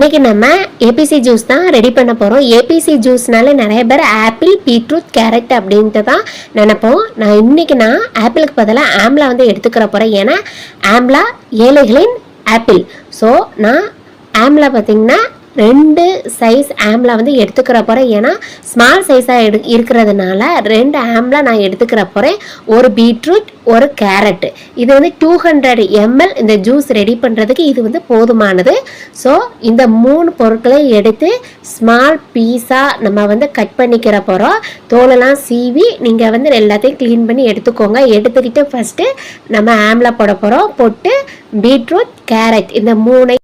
இன்னைக்கு நம்ம ABC juice தான் ரெடி பண்ண போகிறோம் ஏபிசி ஜூஸ்னால நிறைய பேர் ஆப்பிள் பீட்ரூட் கேரட் அப்படின்ட்டு தான் நினைப்போம். நான் இன்னைக்கு நான் ஆப்பிளுக்கு பதிலாக ஆம்லா வந்து எடுத்துக்கிற போகிறேன் ஏன்னா ஆம்லா ஏழைகளின் ஆப்பிள் ஸோ நான் ஆம்லா பார்த்தீங்கன்னா ரெண்டு சைஸ் ஆம்லா வந்து எடுத்துக்கிற போகிறேன் ஏன்னா ஸ்மால் சைஸாக எடு இருக்கிறதுனால ரெண்டு ஆம்லா நான் எடுத்துக்கிற போகிறேன் ஒரு பீட்ரூட் ஒரு கேரட் இது வந்து டூ ஹண்ட்ரட் எம்எல் இந்த ஜூஸ் ரெடி பண்ணுறதுக்கு இது வந்து போதுமானது. ஸோ இந்த மூணு பொருட்களையும் எடுத்து ஸ்மால் பீஸாக நம்ம வந்து கட் பண்ணிக்கிற போகிறோம் தோலெல்லாம் சீவி நீங்கள் வந்து எல்லாத்தையும் க்ளீன் பண்ணி எடுத்துக்கோங்க. எடுத்துக்கிட்டு ஃபஸ்ட்டு நம்ம ஆம்லா போட போகிறோம் போட்டு பீட்ரூட் கேரட் இந்த மூணை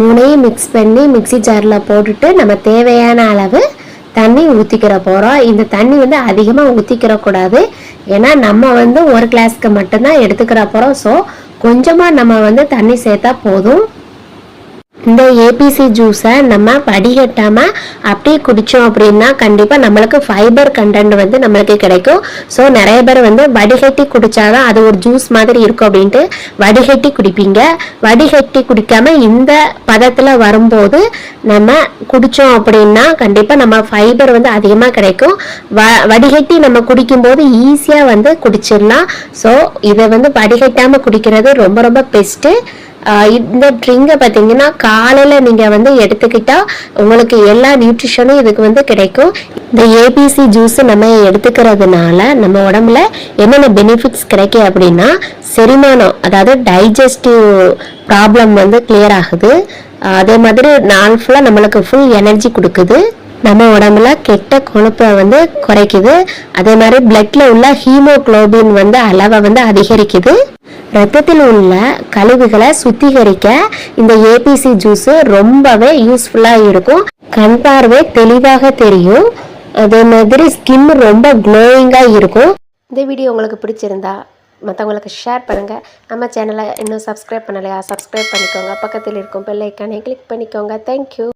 மூணையும் மிக்ஸ் பண்ணி மிக்ஸி ஜாரில் போட்டுட்டு நம்ம தேவையான அளவு தண்ணி ஊற்றிக்கிற போகிறோம் இந்த தண்ணி வந்து அதிகமாக ஊற்றிக்கிறக்கூடாது ஏன்னா நம்ம வந்து ஒரு கிளாஸ்க்கு மட்டும்தான் எடுத்துக்கிற போகிறோம் ஸோ கொஞ்சமாக நம்ம வந்து தண்ணி சேர்த்தா போதும். இந்த ஏபிசி ஜூஸை நம்ம வடிகட்டாமல் அப்படியே குடித்தோம் அப்படின்னா கண்டிப்பாக நம்மளுக்கு ஃபைபர் கண்டென்ட் வந்து நம்மளுக்கு கிடைக்கும். ஸோ நிறைய பேர் வந்து வடிகட்டி குடித்தாதான் அது ஒரு ஜூஸ் மாதிரி இருக்கும் அப்படின்ட்டு வடிகட்டி குடிப்பீங்க. வடிகட்டி குடிக்காமல் இந்த பதத்தில் வரும்போது நம்ம குடித்தோம் அப்படின்னா கண்டிப்பாக நம்ம ஃபைபர் வந்து அதிகமாக கிடைக்கும். வ வடிகட்டி நம்ம குடிக்கும்போது ஈஸியாக வந்து குடிச்சிடலாம். ஸோ இதை வந்து வடிகட்டாமல் குடிக்கிறது ரொம்ப ரொம்ப பெஸ்ட்டு இந்த ட்ரிங்கை பார்த்தீங்கன்னா காலையில் நீங்கள் வந்து எடுத்துக்கிட்டால் உங்களுக்கு எல்லா நியூட்ரிஷனும் இதுக்கு வந்து கிடைக்கும். இந்த ஏபிசி ஜூஸ் நம்ம எடுத்துக்கிறதுனால நம்ம உடம்புல என்னென்ன பெனிஃபிட்ஸ் கிடைக்கும் அப்படின்னா செரிமானம் அதாவது டைஜஸ்டிவ் ப்ராப்ளம் வந்து கிளியர் ஆகுது. அதே மாதிரி நாள் ஃபுல்லாக நம்மளுக்கு ஃபுல் எனர்ஜி கொடுக்குது. நம்ம உடம்புல கெட்ட கொழுப்பை வந்து குறைக்குது. அதே மாதிரி பிளட்ல உள்ள ஹீமோகுளோபின் வந்து அளவை வந்து அதிகரிக்குது. ரத்தத்தில் உள்ள கழிவுகளை சுத்திகரிக்க இந்த ஏபிசி ஜூஸ் ரொம்பவே யூஸ்ஃபுல்லாக இருக்கும். கண் பார்வை தெளிவாக தெரியும். அதே மாதிரி ஸ்கின் ரொம்ப க்ளோயிங்காக இருக்கும். இந்த வீடியோ உங்களுக்கு பிடிச்சிருந்தா மற்றவங்களுக்கு ஷேர் பண்ணுங்கள் நம்ம சேனலை இன்னும் சப்ஸ்கிரைப் பண்ணலையா? சப்ஸ்கிரைப் பண்ணிக்கோங்க. பக்கத்தில் இருக்கும் பெல்லைக்கானே கிளிக் பண்ணிக்கோங்க. தேங்க்யூ